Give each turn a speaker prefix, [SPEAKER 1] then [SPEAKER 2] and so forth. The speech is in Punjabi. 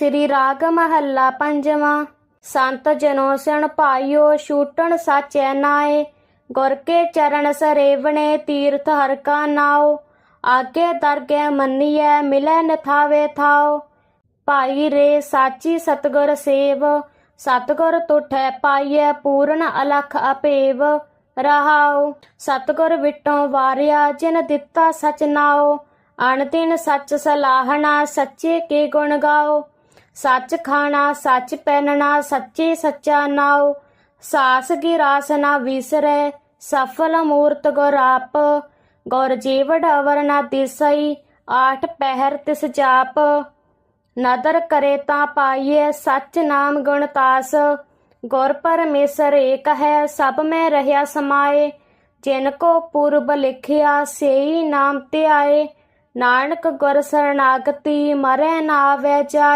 [SPEAKER 1] ਸ੍ਰੀ ਰਾਗ ਮਹੱਲਾ ਪੰਜਵਾਂ। ਸੰਤ ਜਨੋ ਸਿਣ ਭਾਈਓ ਛੂਟਣ ਸਾਚੈ ਨਾਏ। ਗੁਰ ਕੇ ਚਰਨ ਸਰੇਵਣੇ, ਤੀਰਥ ਹਰ ਕਾ ਨਾਉ। ਆਗੇ ਦਰਗਹਿ ਮੰਨੀਐ, ਮਿਲੈ ਨਥਾਵੇ ਥਾਉ। ਭਾਈ ਰੇ ਸਾਚੀ ਸਤਗੁਰ ਸੇਵ। ਸਤਗੁਰ ਤੁਠੈ ਪਾਈਐ, ਪੂਰਨ ਅਲਖ ਅਪੇਵ। ਰਹਾਉ, ਸਤਗੁਰ ਵਿਟੋਂ ਵਾਰਿਆ, ਜਿਨ ਦਿੱਤਾ ਸਚ ਨਾਉ। ਅਣਦਿਨ ਸੱਚ ਸਲਾਹਣਾ, ਸੱਚੇ ਕੇ ਗੁਣ ਗਾਓ ਸੱਚ ਖਾਣਾ, ਸੱਚ ਪਹਿਨਣਾ, ਸੱਚੇ ਸੱਚਾ ਨਾਉ। ਸਾਸ ਕੀ ਰਾਸ ਨਾ ਵਿਸਰੈ, ਸਫਲ ਮੂਰਤ ਗੁਰ ਆਪ ਗੁਰ ਜੀਵ ਅਵਰ ਨਾ ਦਿਸਈ, ਆਠ ਪਹਿਰ ਤਿਸ ਜਾਪ। ਨਦਰ ਕਰੇ ਤਾਂ ਪਾਈਏ ਸੱਚ ਨਾਮ ਗੁਣ ਤਾਸ। ਗੁਰ ਪਰਮੇਸ਼ਰ ਏਕ ਹੈ, ਸਭ ਮੈਂ ਰਹਿਆ ਸਮਾਏ। ਜਿਨ ਕੋ ਪੁਰਬ ਲਿਖਿਆ, ਸੇਈ ਨਾਮ ਧਿਆਏ। ਨਾਨਕ ਗੁਰ ਸਰਨਾਗਤੀ, ਮਰੈ ਨਾ ਵੈ ਜਾਏ।